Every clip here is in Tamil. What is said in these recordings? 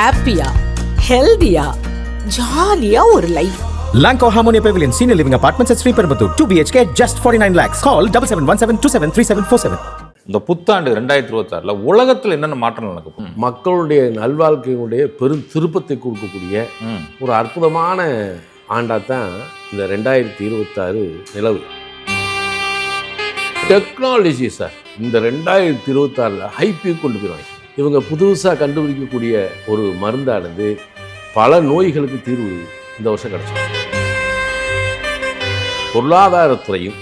ஹாப்பியா ஹெல்தியா ஜாலியா ஒரு life Lanco Harmonia Pavilion Senior Living Apartments at Sri Perambuttur 2 BHK just 49 lakhs. Call 7717273747. இந்த புத்தாண்டு ரெண்டாயிரத்தி இருபத்தாறுல உலகத்துல என்னென்ன மாற்றங்கள் நடக்கும் மக்களுடைய நல்வாழ்க்கையினுடைய பெரும் திருப்பத்தை கொடுக்கக்கூடிய. ஒரு அற்புதமான ஆண்டாக தான் இந்த ரெண்டாயிரத்தி இருபத்தாறு நிலவு டெக்னாலஜி சார் இந்த ரெண்டாயிரத்தி இருபத்தாறில் ஹைப்பி கொண்டு போயிடுவாங்க இவங்க புதுசாக கண்டுபிடிக்கக்கூடிய ஒரு மருந்தானது பல நோய்களுக்கு தீர்வு இந்த வருஷம் கிடச்சிடும் பொருளாதாரத்துறையும்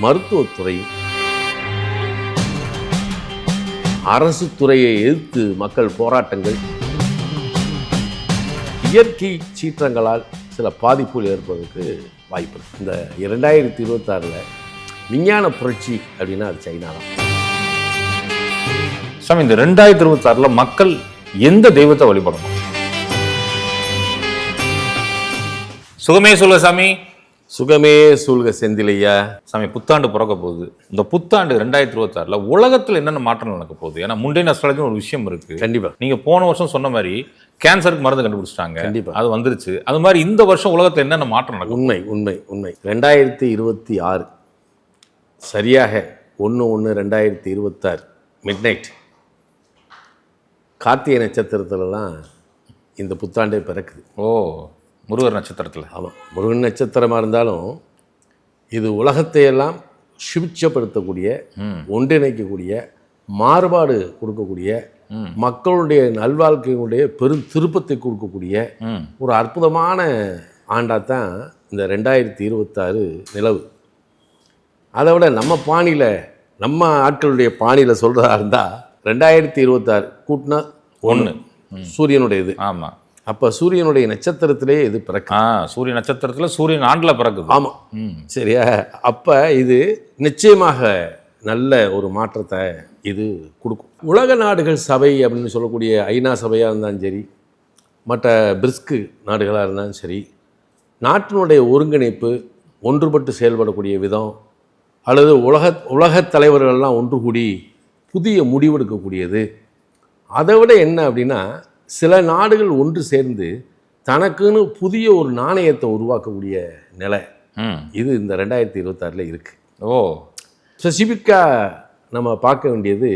மருத்துவத்துறையும் அரசு துறையை எதிர்த்து மக்கள் போராட்டங்கள் இயற்கை சீற்றங்களால் சில பாதிப்புகள் ஏற்படுவதற்கு வாய்ப்பு இந்த இரண்டாயிரத்தி இருபத்தாறில் விஞ்ஞான புரட்சி அப்படின்னா அது சைனா தான் சாமி இந்த ரெண்டாயிரத்தி இருபத்தாறுல மக்கள் எந்த தெய்வத்தை வழிபடணும்? சுகமே சொல்ல சாமி. சுகமே சூழ்க செந்திலையா. சாமி புத்தாண்டு பிறக்க போகுது. இந்த புத்தாண்டு ரெண்டாயிரத்தி இருபத்தாறுல உலகத்துல என்னென்ன மாற்றங்கள் நடக்க போகுது? ஏன்னா முண்டை அஸ்ட்ராலஜி ஒரு விஷயம் இருக்கு. கண்டிப்பாக நீங்க போன வருஷம் சொன்ன மாதிரி கேன்சருக்கு மருந்து கண்டுபிடிச்சிட்டாங்க. கண்டிப்பா. அது வந்துருச்சு. அது மாதிரி இந்த வருஷம் உலகத்துல என்னென்ன மாற்றம் நடக்கும்? உண்மை உண்மை உண்மை. ரெண்டாயிரத்தி இருபத்தி ஆறு. சரியாக ஒன்று ஒன்று ரெண்டாயிரத்தி இருபத்தாறு. மிட் நைட் கார்த்திகை நட்சத்திரத்துலலாம் இந்த புத்தாண்டே பிறக்குது. ஓ முருகர் நட்சத்திரத்துல. ஆமாம் முருகன் நட்சத்திரமாக இருந்தாலும் இது உலகத்தையெல்லாம் சுபிட்சப்படுத்தக்கூடிய ஒன்றிணைக்கக்கூடிய மாறுபாடு கொடுக்கக்கூடிய மக்களுடைய நல்வாழ்க்கையினுடைய பெரும் திருப்பத்தை கொடுக்கக்கூடிய ஒரு அற்புதமான ஆண்டாக தான் இந்த ரெண்டாயிரத்தி இருபத்தாறு நிலவு. அதை விட நம்ம பாணியில் நம்ம ஆட்களுடைய பாணியில் சொல்கிறதா இருந்தால் ரெண்டாயிரத்தி இருபத்தாறு கூட்டினா ஒன்று சூரியனுடைய இது ஆமா. அப்போ சூரியனுடைய நட்சத்திரத்திலே இது பிறக்கும் ஆ சூரிய நட்சத்திரத்துல சூரியன் ஆண்டுல பிறக்குது. ஆமாம் சரியா? அப்போ இது நிச்சயமாக நல்ல ஒரு மாற்றத்தை இது கொடுக்கும். உலக நாடுகள் சபை அப்படின்னு சொல்லக்கூடிய ஐநா சபையாக இருந்தாலும் சரி மற்ற பிரிஸ்கு நாடுகளாக இருந்தாலும் சரி நாட்டினுடைய ஒருங்கிணைப்பு ஒன்றுபட்டு செயல்படக்கூடிய விதம் அல்லது உலக உலகத் தலைவர்கள்லாம் ஒன்று கூடி புதிய முடிவெடுக்கக்கூடியது அதை விட என்ன அப்படின்னா சில நாடுகள் ஒன்று சேர்ந்து தனக்குன்னு புதிய ஒரு நாணயத்தை உருவாக்கக்கூடிய நிலை ம். இது இந்த ரெண்டாயிரத்தி இருபத்தாறில் இருக்குது ஓ. ஸ்பெசிஃபிக்காக நம்ம பார்க்க வேண்டியது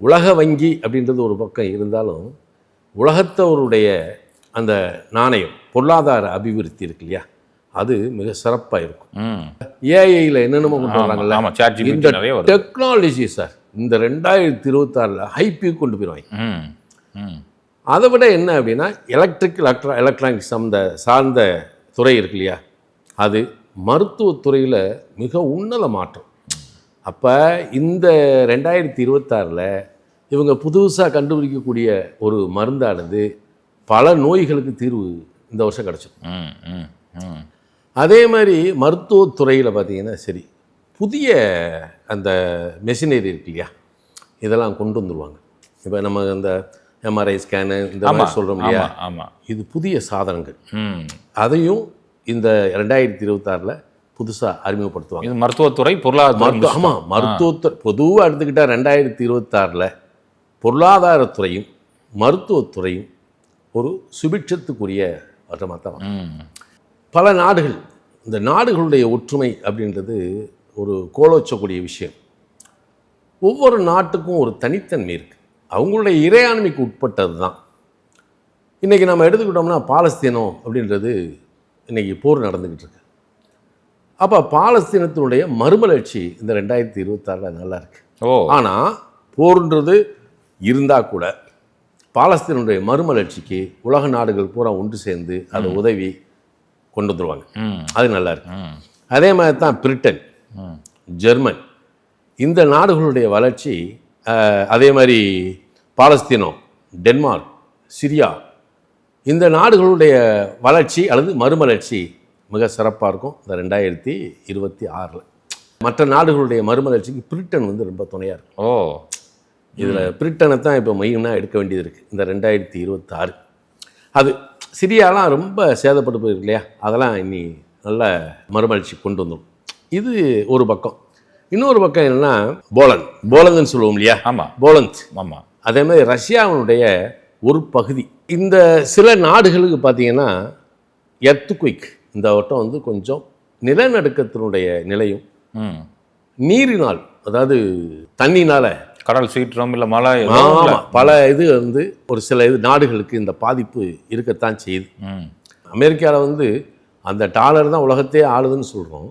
உலக வங்கி அப்படின்றது ஒரு பக்கம் இருந்தாலும் உலகத்தவருடைய அந்த நாணயம் பொருளாதார அபிவிருத்தி இருக்கு இல்லையா? அது மிக சிறப்பாக இருக்கும். ம். ஏஐயில் என்னென்னமோ கொண்டு வராங்கல்ல? இந்த. டெக்னாலஜி சார் இந்த ரெண்டாயிரத்தி இருபத்தாறில் ஹைப்பி கொண்டு போயிடுவாங்க ம் ம். அதை விட என்ன அப்படின்னா எலக்ட்ரிக் எலக்ட்ரா எலக்ட்ரானிக்ஸ் அந்த சார்ந்த துறை இருக்கு இல்லையா? அது மருத்துவத்துறையில் மிக உன்னத மாற்றம். அப்போ இந்த ரெண்டாயிரத்தி இருபத்தாறில் இவங்க புதுசாக கண்டுபிடிக்கக்கூடிய ஒரு மருந்தானது பல நோய்களுக்கு தீர்வு இந்த வருஷம் கிடச்சிடும் அதே மாதிரி மருத்துவத்துறையில் பார்த்தீங்கன்னா சரி புதிய அந்த மெஷினரி இருக்கு இல்லையா இதெல்லாம் கொண்டு வந்துருவாங்க. இப்போ நம்ம அந்த எம்ஆர்ஐ ஸ்கேனு இந்த மாதிரி சொல்கிறோம் இல்லையா? ஆமா ஆமா. இது புதிய சாதனங்கள். அதையும் இந்த ரெண்டாயிரத்தி இருபத்தாறில் புதுசாக அறிமுகப்படுத்துவாங்க. இது மருத்துவத்துறை பொருளாதார ஆமாம் மருத்துவத்துறை. பொதுவாக எடுத்துக்கிட்டால் ரெண்டாயிரத்தி இருபத்தாறில் பொருளாதாரத்துறையும் மருத்துவத்துறையும் ஒரு சுபிட்சத்துக்குரிய வருடமாக தான் பல நாடுகள் இந்த நாடுகளுடைய ஒற்றுமை அப்படின்றது ஒரு கோலோச்சக்கூடிய விஷயம். ஒவ்வொரு நாட்டுக்கும் ஒரு தனித்தன்மை இருக்குது அவங்களுடைய இறையாண்மைக்கு உட்பட்டது தான் இன்றைக்கி நம்ம எடுத்துக்கிட்டோம்னா பாலஸ்தீனம் அப்படின்றது இன்றைக்கி போர் நடந்துக்கிட்டு இருக்கு. அப்போ பாலஸ்தீனத்தினுடைய மறுமலர்ச்சி இந்த ரெண்டாயிரத்தி இருபத்தாறில் நல்லா இருக்கு. ஓ. ஆனால் போர்ன்றது இருந்தால் கூட பாலஸ்தீனுடைய மறுமலர்ச்சிக்கு உலக நாடுகள் பூரா ஒன்று சேர்ந்து அதை உதவி கொண்டு வந்துருவாங்க. ம். அது நல்லா இருக்கு. அதே மாதிரி தான் பிரிட்டன். ஜெர்மன். இந்த நாடுகளுடைய வளர்ச்சி அதே மாதிரி பாலஸ்தீனம் டென்மார்க் சிரியா இந்த நாடுகளுடைய வளர்ச்சி அல்லது மறுமலர்ச்சி மிக சிறப்பாக இருக்கும். இந்த ரெண்டாயிரத்தி இருபத்தி ஆறில். மற்ற நாடுகளுடைய மறுமலர்ச்சிக்கு பிரிட்டன் வந்து ரொம்ப துணையாக இருக்கும் ஓ. இதில் பிரிட்டனை தான் இப்போ மையமாக எடுக்க வேண்டியது இருக்குது இந்த ரெண்டாயிரத்தி இருபத்தாறு அது சிரியாலாம் ரொம்ப சேதப்பட்டு போயிருக்கு இல்லையா? அதெல்லாம் இனி நல்ல மறுமலர்ச்சி கொண்டு வந்துடும். இது ஒரு பக்கம். இன்னொரு பக்கம் என்னன்னா போலந்து. போலந்துன்னு சொல்லுவோம் இல்லையா? ஆமா. போலந்த். ஆமா. அதே மாதிரி ரஷ்யாவினுடைய ஒரு பகுதி. இந்த சில நாடுகளுக்கு பார்த்தீங்கன்னா எர்த்துக்குயிக் இந்த வட்டம் வந்து கொஞ்சம் நிலநடுக்கத்தினுடைய நிலையும் ம். நீரினால் அதாவது தண்ணினால. கடல் சீற்றம் இல்ல மழை பல இது வந்து ஒரு சில இது நாடுகளுக்கு இந்த பாதிப்பு இருக்கத்தான் செய்யுது. ம். அமெரிக்காவில் வந்து அந்த டாலர் தான் உலகத்தையே ஆளுதுன்னு சொல்கிறோம்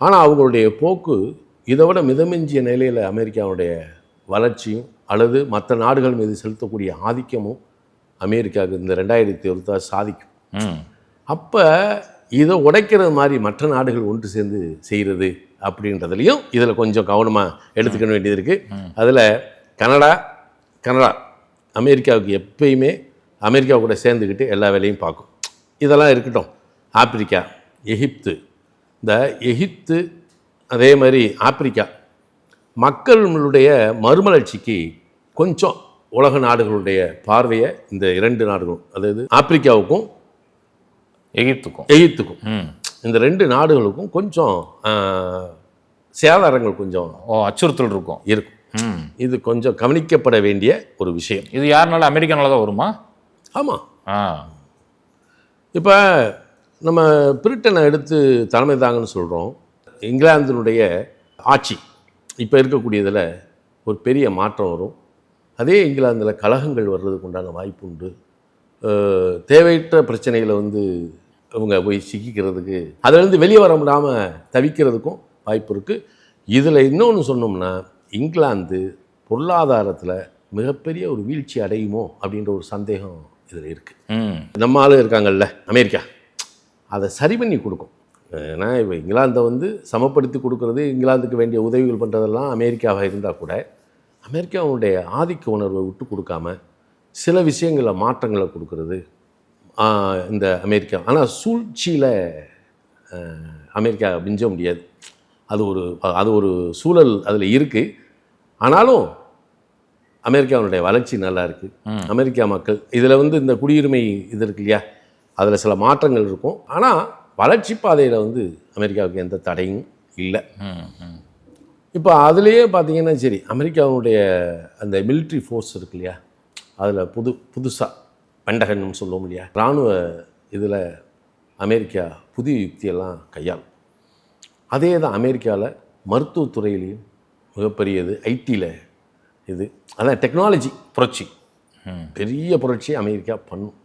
ஆனால் அவங்களுடைய போக்கு இதை விட மிதமிஞ்சிய நிலையில் அமெரிக்காவுடைய வளர்ச்சியும் அல்லது மற்ற நாடுகள் மீது செலுத்தக்கூடிய ஆதிக்கமும் அமெரிக்காவுக்கு இந்த ரெண்டாயிரத்தி இருபத்தாறு சாதிக்கும். அப்போ இதை உடைக்கிறது மாதிரி மற்ற நாடுகள் ஒன்று சேர்ந்து செய்கிறது அப்படின்றதுலையும் இதில் கொஞ்சம் கவனமாக எடுத்துக்க வேண்டியது இருக்குது அதில் கனடா கனடா அமெரிக்காவுக்கு எப்பயுமே அமெரிக்கா கூட சேர்ந்துக்கிட்டு எல்லா வேலையும் பார்க்கும். இதெல்லாம் இருக்கட்டும். ஆப்பிரிக்கா எகிப்து இந்த எகிப்து அதே மாதிரி ஆப்பிரிக்கா. மக்களுடைய மறுமலர்ச்சிக்கு கொஞ்சம் உலக நாடுகளுடைய பார்வையை இந்த இரண்டு நாடுகளும் அதாவது ஆப்பிரிக்காவுக்கும் எகிப்துக்கும். எகிப்துக்கும். இந்த ரெண்டு நாடுகளுக்கும் கொஞ்சம் சேதாரங்கள் கொஞ்சம் ஓ அச்சுறுத்தல் இருக்கும். இருக்கும். இது கொஞ்சம் கவனிக்கப்பட வேண்டிய ஒரு விஷயம். இது யாருனால அமெரிக்கனால தான் வருமா? ஆமாம் இப்போ நம்ம பிரிட்டனை எடுத்து தலைமை தாங்கன்னு சொல்கிறோம் இங்கிலாந்தினுடைய ஆட்சி இப்போ இருக்கக்கூடியதில் ஒரு பெரிய மாற்றம் வரும். அதே இங்கிலாந்தில் கலகங்கள் வர்றதுக்கு உண்டான வாய்ப்பு உண்டு. தேவையற்ற பிரச்சனைகளை வந்து இவங்க போய் சிக்கிக்கிறதுக்கு அதிலேருந்து வெளியே வர முடியாமல் தவிக்கிறதுக்கும் வாய்ப்பு இருக்குது இதில் இன்னொன்று சொன்னோம்னா இங்கிலாந்து பொருளாதாரத்தில் மிகப்பெரிய ஒரு வீழ்ச்சி அடையுமோ அப்படின்ற ஒரு சந்தேகம் இதில் இருக்குது நம்ம ஆளு இருக்காங்கல்ல அமெரிக்கா. அதை சரி பண்ணி கொடுக்கும். ஏன்னா இப்போ இங்கிலாந்தை வந்து சமப்படுத்தி கொடுக்கறது இங்கிலாந்துக்கு வேண்டிய உதவிகள் பண்ணுறதெல்லாம் அமெரிக்காவாக இருந்தால் கூட அமெரிக்காவுடைய ஆதிக்க உணர்வை விட்டு கொடுக்காம சில விஷயங்களில் மாற்றங்களை கொடுக்கறது இந்த அமெரிக்கா. ஆனால் சூழ்ச்சியில் அமெரிக்கா மிஞ்ச முடியாது. அது ஒரு அது ஒரு சூழல் அதில் இருக்குது ஆனாலும் அமெரிக்காவுடைய வளர்ச்சி நல்லா இருக்குது அமெரிக்கா மக்கள் இதில் வந்து இந்த குடியுரிமை இது இருக்கு இல்லையா? அதில் சில மாற்றங்கள் இருக்கும். ஆனால் வளர்ச்சி பாதையில் வந்து அமெரிக்காவுக்கு எந்த தடையும் இல்லை. இப்போ அதுலேயே பார்த்தீங்கன்னா சரி அமெரிக்காவுடைய அந்த military ஃபோர்ஸ் இருக்கு இல்லையா? அதில் புது புதுசாக பெண்டகன்னு சொல்லுவோம் இல்லையா? இராணுவ இதில் அமெரிக்கா புதிய யுக்தியெல்லாம் கையாளும் அதே தான் அமெரிக்காவில் மருத்துவத்துறையிலையும் மிகப்பெரியது ஐடியில் இது. அதான் டெக்னாலஜி புரட்சி. பெரிய புரட்சி அமெரிக்கா பண்ணும்.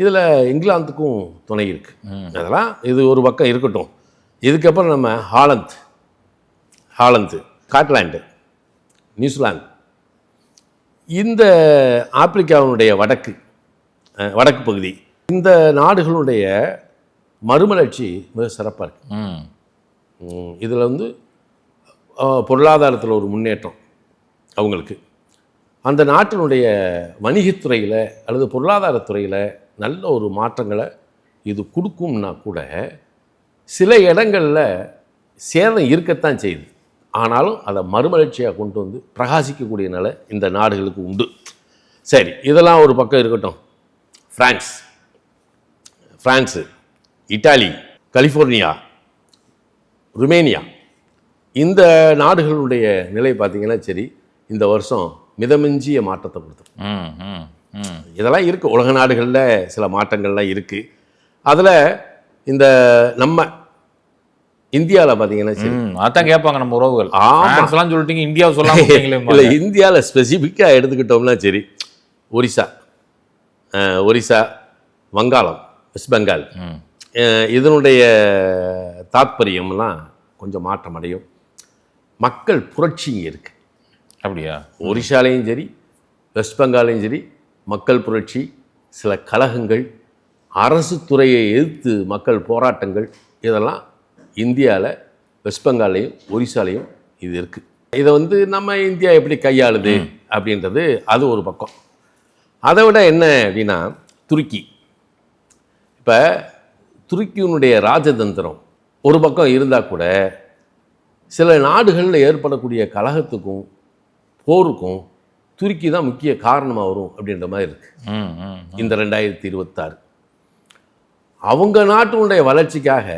இதில் இங்கிலாந்துக்கும் துணை இருக்குது அதெல்லாம் இது ஒரு பக்கம் இருக்கட்டும். இதுக்கப்புறம் நம்ம ஹாலந்து. Holland Scotland New Zealand. இந்த ஆப்பிரிக்காவினுடைய வடக்கு வடக்கு பகுதி இந்த நாடுகளுடைய மறுமலர்ச்சி மிக சிறப்பாக இருக்குது இதில் வந்து பொருளாதாரத்தில் ஒரு முன்னேற்றம் அவங்களுக்கு. அந்த நாட்டினுடைய வணிகத்துறையில் அல்லது பொருளாதாரத்துறையில் நல்ல ஒரு மாற்றங்களை இது கொடுக்கும்னா கூட சில இடங்களில் சேதம் இருக்கத்தான் செய்யுது. ஆனாலும் அதை மறுமலர்ச்சியாக கொண்டு வந்து பிரகாசிக்கக்கூடிய நிலை இந்த நாடுகளுக்கு உண்டு. சரி இதெல்லாம் ஒரு பக்கம் இருக்கட்டும். France France Italy California Romania. இந்த நாடுகளுடைய நிலை பார்த்திங்கன்னா சரி இந்த வருஷம் மிதமிஞ்சிய மாற்றத்தை கொடுத்துரும். ம் ம் இதெல்லாம் இருக்குது உலக நாடுகளில் சில மாற்றங்கள்லாம் இருக்குது அதில் இந்த நம்ம இந்தியாவில் பார்த்தீங்கன்னா சரி. அதான் கேட்பாங்க நம்ம உறவுகள். ஆமா. பிரான்ஸ்லாம் சொல்லிட்டீங்க இந்தியாவை சொல்லாம விட்டீங்களே இல்லை இந்தியாவில் ஸ்பெசிஃபிக்காக எடுத்துக்கிட்டோம்னா சரி ஒரிசா. ஒரிசா வங்காளம் வெஸ்ட் பெங்கால். இதனுடைய தாத்பரியம்லாம் கொஞ்சம் மாற்றம் அடையும். மக்கள் புரட்சி இருக்குது அப்படியா? ஒரிசாலையும் சரி வெஸ்ட் பெங்காலையும் சரி மக்கள் புரட்சி சில கலகங்கள் அரசு துறையை எதிர்த்து மக்கள் போராட்டங்கள் இதெல்லாம் இந்தியாவில் வெஸ்ட் பெங்காலையும் ஒரிசாலையும் இது இருக்குது இதை வந்து நம்ம இந்தியா எப்படி கையாளுது அப்படின்றது அது ஒரு பக்கம். அதை விட என்ன அப்படின்னா துருக்கி. இப்போ துருக்கியினுடைய ராஜதந்திரம் ஒரு பக்கம் இருந்தால் கூட சில நாடுகளில் ஏற்படக்கூடிய கலகத்துக்கும் போருக்கும் துருக்கி தான் முக்கிய காரணமாக வரும் அப்படின்ற மாதிரி இருக்கு. ம் ம் இந்த ரெண்டாயிரத்தி இருபத்தாறு. அவங்க நாட்டினுடைய வளர்ச்சிக்காக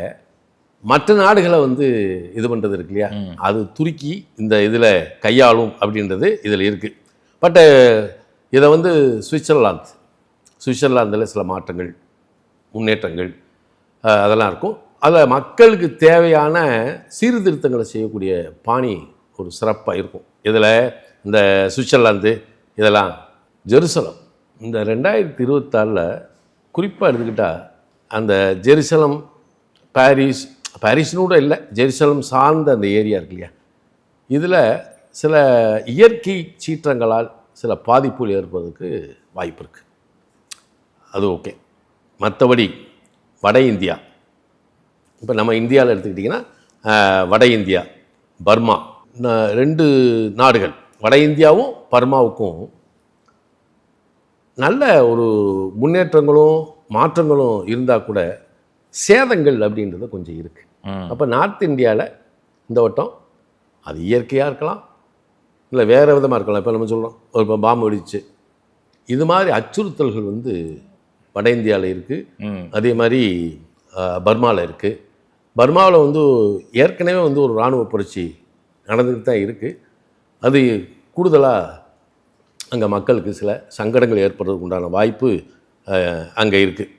மற்ற நாடுகளை வந்து இது பண்ணுறது இருக்கு இல்லையா? அது துருக்கி இந்த இதில் கையாளும் அப்படின்றது இதில் இருக்குது பட்டு இதை வந்து சுவிட்சர்லாந்து சுவிட்சர்லாந்தில் சில மாற்றங்கள் முன்னேற்றங்கள் அதெல்லாம் இருக்கும். அதில் மக்களுக்கு தேவையான சீர்திருத்தங்களை செய்யக்கூடிய பாணி ஒரு சிறப்பாக இருக்கும். இதில் இந்த சுவிட்சர்லாந்து இதெல்லாம் ஜெருசலம். இந்த ரெண்டாயிரத்தி இருபத்தாறில் குறிப்பாக எடுத்துக்கிட்டால் அந்த ஜெருசலம் பாரிஸ் பாரிஸ்னு கூட இல்லை ஜெருசலம் சார்ந்த அந்த ஏரியா இருக்கு இல்லையா? இதில் சில இயற்கை சீற்றங்களால் சில பாதிப்புகள் ஏற்படுவதற்கு வாய்ப்பு இருக்குது அது ஓகே. மற்றபடி வட இந்தியா. இப்போ நம்ம இந்தியாவில் எடுத்துக்கிட்டிங்கன்னா வட இந்தியா பர்மா ரெண்டு நாடுகள். வட இந்தியாவும் பர்மாவுக்கும் நல்ல ஒரு முன்னேற்றங்களும் மாற்றங்களும் இருந்தால் கூட சேதங்கள் அப்படின்றது கொஞ்சம் இருக்குது அப்போ நார்த் இந்தியாவில் இந்த வட்டம் அது இயற்கையாக இருக்கலாம். இல்லை வேறு விதமாக இருக்கலாம். இப்போ நம்ம சொல்கிறோம் ஒரு இப்போ பாம்பு வெடிச்சு. இது மாதிரி அச்சுறுத்தல்கள் வந்து வட இந்தியாவில் இருக்குது அதே மாதிரி பர்மாவில் இருக்குது பர்மாவில் வந்து ஏற்கனவே வந்து ஒரு இராணுவ புரட்சி நடந்துட்டு தான் இருக்குது அது கூடுதலாக அங்கே மக்களுக்கு சில சங்கடங்கள் ஏற்படுறதுக்கு உண்டான வாய்ப்பு அங்கே இருக்குது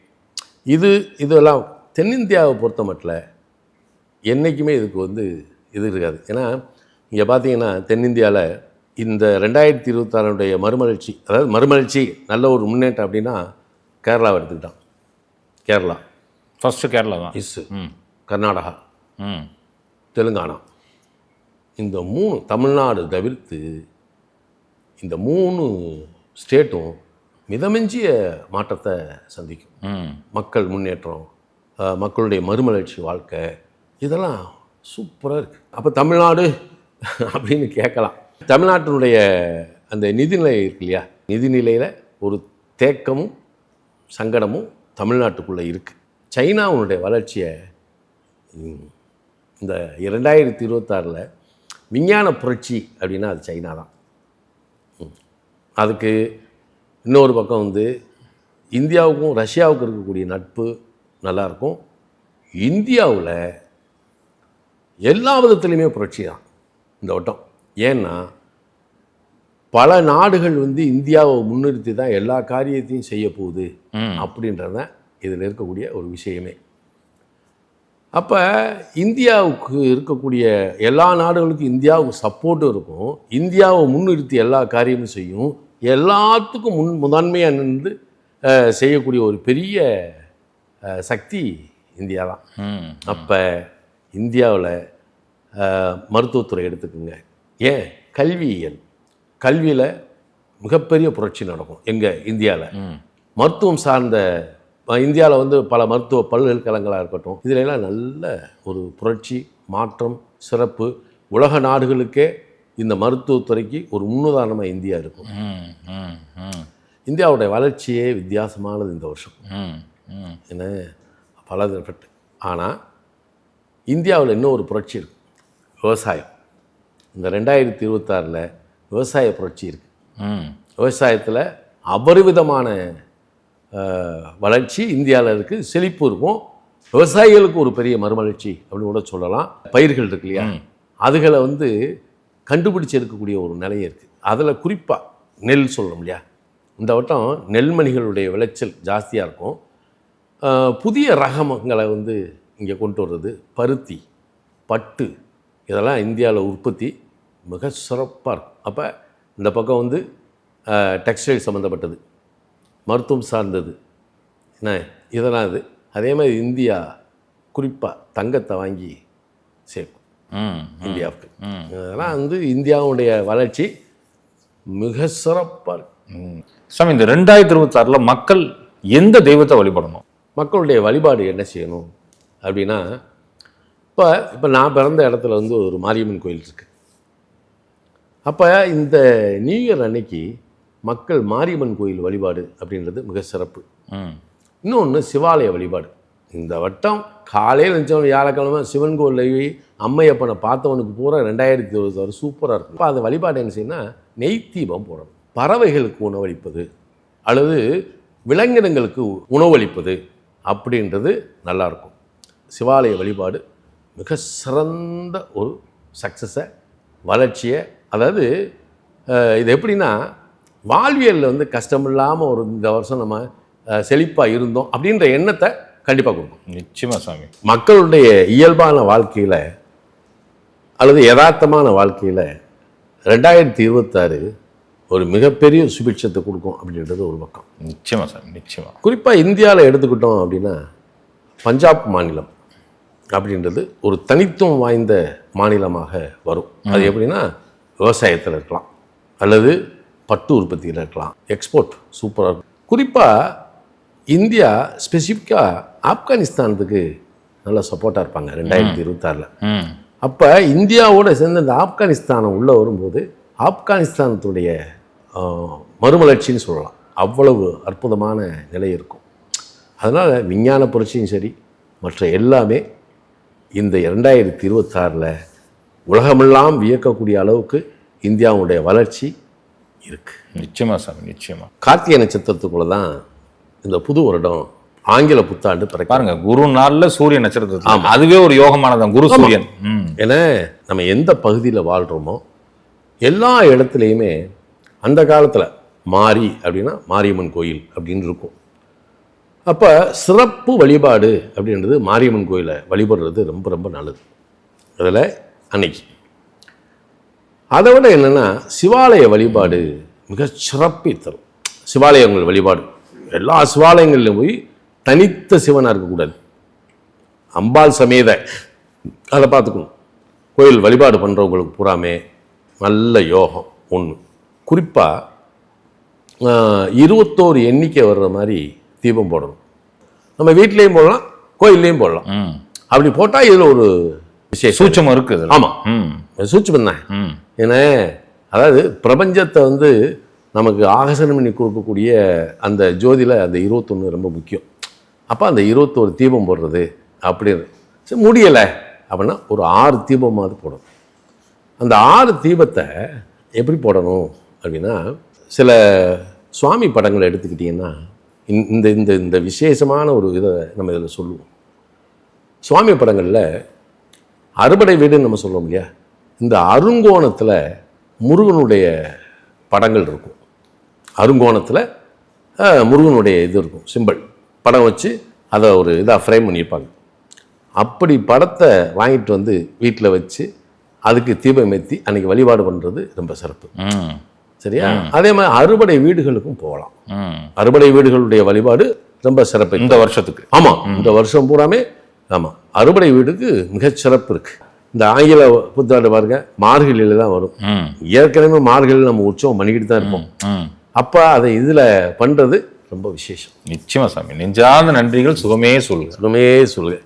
இது இதெல்லாம் தென்னிந்தியாவை பொறுத்த மட்டும் என்றைக்குமே இதுக்கு வந்து இது இருக்காது. ஏன்னா இங்கே பார்த்தீங்கன்னா தென்னிந்தியாவில் இந்த ரெண்டாயிரத்தி இருபத்தாறுடைய மறுமலர்ச்சி அதாவது மறுமலர்ச்சி நல்ல ஒரு முன்னேற்றம் அப்படின்னா கேரளாவை எடுத்துக்கிட்டான். கேரளா. ஃபர்ஸ்ட் கேரளா தான். இஸ் ம். கர்நாடகா. தெலுங்கானா. இந்த மூணு தமிழ்நாடு தவிர்த்து இந்த மூணு ஸ்டேட்டும் மிதமிஞ்சிய மாற்றத்தை சந்திக்கும். மக்கள் முன்னேற்றம் மக்களுடைய மறுமலர்ச்சி வாழ்க்கை இதெல்லாம் சூப்பராக இருக்குது அப்போ தமிழ்நாடு அப்படின்னு கேட்கலாம். தமிழ்நாட்டினுடைய அந்த நிதிநிலை இருக்கு இல்லையா? நிதிநிலையில் ஒரு தேக்கமும் சங்கடமும் தமிழ்நாட்டுக்குள்ளே இருக்குது சைனாவுடைய வளர்ச்சியை இந்த இரண்டாயிரத்தி இருபத்தாறில் விஞ்ஞான புரட்சி அப்படின்னா அது சைனா தான். அதுக்கு இன்னொரு பக்கம் வந்து இந்தியாவுக்கும் ரஷ்யாவுக்கும் இருக்கக்கூடிய நட்பு நல்லாயிருக்கும் இந்தியாவில் எல்லா விதத்துலையுமே புரட்சி தான் இந்த வட்டம். ஏன்னா பல நாடுகள் வந்து இந்தியாவை முன்னிறுத்தி தான் எல்லா காரியத்தையும் செய்ய போகுது அப்படின்றது இதில் இருக்கக்கூடிய ஒரு விஷயமே. அப்போ இந்தியாவுக்கு இருக்கக்கூடிய எல்லா நாடுகளுக்கும் இந்தியாவுக்கு சப்போர்ட்டும் இருக்கும். இந்தியாவை முன்னிறுத்தி எல்லா காரியமும் செய்யும். எல்லாத்துக்கும் முன் முதன்மையாக நின்று செய்யக்கூடிய ஒரு பெரிய சக்தி இந்தியா தான். அப்போ இந்தியாவில் மருத்துவத்துறை எடுத்துக்கோங்க. ஏன்? கல்வியியல். கல்வியில் மிகப்பெரிய புரட்சி நடக்கும் எங்கே இந்தியாவில் மருத்துவம் சார்ந்த இந்தியாவில் வந்து பல மருத்துவ பல்கலைக்கழகங்களாக இருக்கட்டும் இதுல எல்லாம் நல்ல ஒரு புரட்சி மாற்றம் சிறப்பு உலக நாடுகளுக்கே இந்த மருத்துவத்துறைக்கு ஒரு முன்னுதாரணமாக இந்தியா இருக்கும். இந்தியாவுடைய வளர்ச்சியே வித்தியாசமானது இந்த வருஷம். என்ன? பல ஆனால் இந்தியாவில் இன்னும் ஒரு புரட்சி இருக்கு. விவசாயம். இந்த ரெண்டாயிரத்தி இருபத்தாறில் விவசாய புரட்சி இருக்குது ம். விவசாயத்தில் அபரிவிதமான வளர்ச்சி இந்தியாவில் இருக்குது செழிப்பு இருக்கும். விவசாயிகளுக்கு ஒரு பெரிய மறுமலர்ச்சி அப்படின்னு கூட சொல்லலாம். பயிர்கள் இருக்கு இல்லையா? அதுகளை வந்து கண்டுபிடிச்சு எடுக்கக்கூடிய ஒரு நிலையம் இருக்குது அதில் குறிப்பாக நெல் சொல்லணும் இல்லையா? இந்த வட்டம் நெல்மணிகளுடைய விளைச்சல் ஜாஸ்தியாக இருக்கும். புதிய ரகங்களை வந்து இங்கே கொண்டு வர்றது பருத்தி பட்டு இதெல்லாம் இந்தியாவில் உற்பத்தி மிக சிறப்பாக இருக்கும். அப்போ இந்த பக்கம் வந்து டெக்ஸ்டைல் சம்மந்தப்பட்டது மருத்துவம் சார்ந்தது. என்ன? இதெல்லாம் இது. அதே மாதிரி இந்தியா குறிப்பாக தங்கத்தை வாங்கி சேர்க்கும். இந்தியாவுக்கு. இதெல்லாம் வந்து இந்தியாவுடைய வளர்ச்சி மிக சிறப்பாக இருக்கும் இந்த ரெண்டாயிரத்தி இருபத்தாறில் மக்கள் எந்த தெய்வத்தை வழிபடணும்? மக்களுடைய வழிபாடு என்ன செய்யணும்? அப்படின்னா இப்போ இப்போ நான் பிறந்த இடத்துல வந்து ஒரு மாரியம்மன் கோயில் இருக்கு. அப்போ இந்த நியூ இயர் அன்னைக்கு மக்கள் மாரியம்மன் கோயில் வழிபாடு அப்படின்றது மிக சிறப்பு. ம். இன்னொன்று சிவாலய வழிபாடு. இந்த வட்டம் காலையில் நினச்சவன் வியாழக்கிழமை சிவன் கோயிலில் போய் அம்மையப்பனை பார்த்தவனுக்கு பூரா ரெண்டாயிரத்தி இருபத்தாறு சூப்பராக இருக்கும். இப்போ அந்த வழிபாடு என்ன செய்யணும்னா நெய் தீபம் போடணும். பறவைகளுக்கு உணவளிப்பது அல்லது விலங்கினங்களுக்கு உணவளிப்பது அப்படின்றது நல்லாயிருக்கும். சிவாலய வழிபாடு மிக சிறந்த ஒரு சக்ஸஸை வளர்ச்சியை அதாவது இது எப்படின்னா வாழ்வியலில் வந்து கஷ்டம் இல்லாமல் ஒரு இந்த வருஷம் நம்ம செழிப்பாக இருந்தோம் அப்படின்ற எண்ணத்தை கண்டிப்பாக கொடுக்கும். நிச்சயமா சாமி. மக்களுடைய இயல்பான வாழ்க்கையில் அல்லது யதார்த்தமான வாழ்க்கையில் ரெண்டாயிரத்தி இருபத்தாறு ஒரு மிகப்பெரிய சுபிட்சத்தை கொடுக்கும் அப்படின்றது ஒரு பக்கம். நிச்சயமா சாமி நிச்சயமா. குறிப்பாக இந்தியாவில் எடுத்துக்கிட்டோம் அப்படின்னா பஞ்சாப் மாநிலம் அப்படின்றது ஒரு தனித்துவம் வாய்ந்த மாநிலமாக வரும். அது எப்படின்னா விவசாயத்தில் இருக்கலாம். அல்லது பட்டு உற்பத்தியில் இருக்கலாம். எக்ஸ்போர்ட் சூப்பராக இருக்கும். குறிப்பாக இந்தியா ஸ்பெசிஃபிக்காக ஆப்கானிஸ்தானத்துக்கு நல்லா சப்போர்ட்டாக இருப்பாங்க ரெண்டாயிரத்தி இருபத்தாறில். அப்போ இந்தியாவோட சேர்ந்து இந்த ஆப்கானிஸ்தானம் உள்ளே வரும்போது ஆப்கானிஸ்தானத்துடைய மறுமலர்ச்சின்னு சொல்லலாம். அவ்வளவு அற்புதமான நிலை இருக்கும். அதனால் விஞ்ஞான புரட்சியும் சரி மற்ற எல்லாமே இந்த ரெண்டாயிரத்தி இருபத்தாறில் உலகமெல்லாம் வியக்கக்கூடிய அளவுக்கு இந்தியாவுடைய வளர்ச்சி இருக்குது நிச்சயமா சாமி நிச்சயமா. கார்த்திகை நட்சத்திரத்துக்குள்ள தான் இந்த புது வருடம் ஆங்கில புத்தாண்டு பாருங்க குரு நாள்ல சூரிய நட்சத்திரத்துல. அதுவே ஒரு யோகமானதான் குரு சூரியன். ம். ஏன்னா நம்ம எந்த பகுதியில் வாழ்கிறோமோ எல்லா இடத்துலையுமே அந்த காலத்தில் மாரி அப்படின்னா மாரியம்மன் கோயில் அப்படின்னு இருக்கும். அப்போ சிறப்பு வழிபாடு அப்படின்றது மாரியம்மன் கோயிலை வழிபடுறது ரொம்ப ரொம்ப நல்லது. அதில் அன்னைக்கு. அதை விட என்னென்னா சிவாலய வழிபாடு மிக சிறப்பை தரும். சிவாலயங்கள் வழிபாடு. எல்லா சிவாலயங்களிலும் போய் தனித்த சிவனாக இருக்கக்கூடாது. அம்பாள் சமேத. அதை பார்த்துக்கணும். கோயில் வழிபாடு பண்ணுறவங்களுக்கு பூராமே நல்ல யோகம் ஒன்று குறிப்பாக இருபத்தோரு எண்ணிக்கை வர்ற மாதிரி தீபம் போடணும். நம்ம வீட்லேயும் போடலாம் கோயில்லையும் போடலாம். அப்படி போட்டால் இதில் ஒரு விசேஷம். சூட்சம் இருக்கு இதுல. ஆமாம் ம். சூட்சம் தான். ஏன்னா அதாவது பிரபஞ்சத்தை வந்து நமக்கு ஆகசனம் பண்ணி கொடுக்கக்கூடிய அந்த ஜோதியில் அந்த இருபத்தொன்று ரொம்ப முக்கியம். அப்போ அந்த இருபத்தோரு தீபம் போடுறது அப்படின்னு. சரி முடியலை அப்படின்னா ஒரு ஆறு தீபமாவது போடணும். அந்த ஆறு தீபத்தை எப்படி போடணும் அப்படின்னா சில சுவாமி படங்களை எடுத்துக்கிட்டிங்கன்னா இந்த- இந்த இந்த இந்த விசேஷமான ஒரு இதை நம்ம இதில் சொல்லுவோம். சுவாமி படங்களில் அறுபடை வீடுன்னு நம்ம சொல்லுவோம் இல்லையா? இந்த அருங்கோணத்தில் முருகனுடைய படங்கள் இருக்கும். அருங்கோணத்தில் முருகனுடைய இது இருக்கும். சிம்பிள். படம் வச்சு அதை ஒரு இதாக ஃப்ரேம் பண்ணியிருப்பாங்க. அப்படி படத்தை வாங்கிட்டு வந்து வீட்டில் வச்சு அதுக்கு தீபம் ஏற்றி அன்னைக்கு வழிபாடு பண்ணுறது ரொம்ப சிறப்பு. சரியா? அதே மாதிரி அறுபடை வீடுகளுக்கும் போகலாம். அறுபடை வீடுகளுடைய வழிபாடு ரொம்ப சிறப்பு. இந்த வருஷத்துக்கு. ஆமாம் இந்த வருஷம் பூராமே ஆமாம் அறுபடை வீடுக்கு மிகச் சிறப்பு இருக்கு. இந்த ஆங்கில புத்தாண்டு பாருங்க மார்கழியில தான் வரும். ஏற்கனவே மார்கழியில் நம்ம உற்சவம் பண்ணிக்கிட்டு தான் இருப்போம். அப்போ அதை இதில் பண்ணுறது ரொம்ப விசேஷம். நிச்சயமா சாமி நெஞ்சார்ந்த நன்றிகள் சுகமே சொல்லுங்க. சுகமே சொல்லுங்க.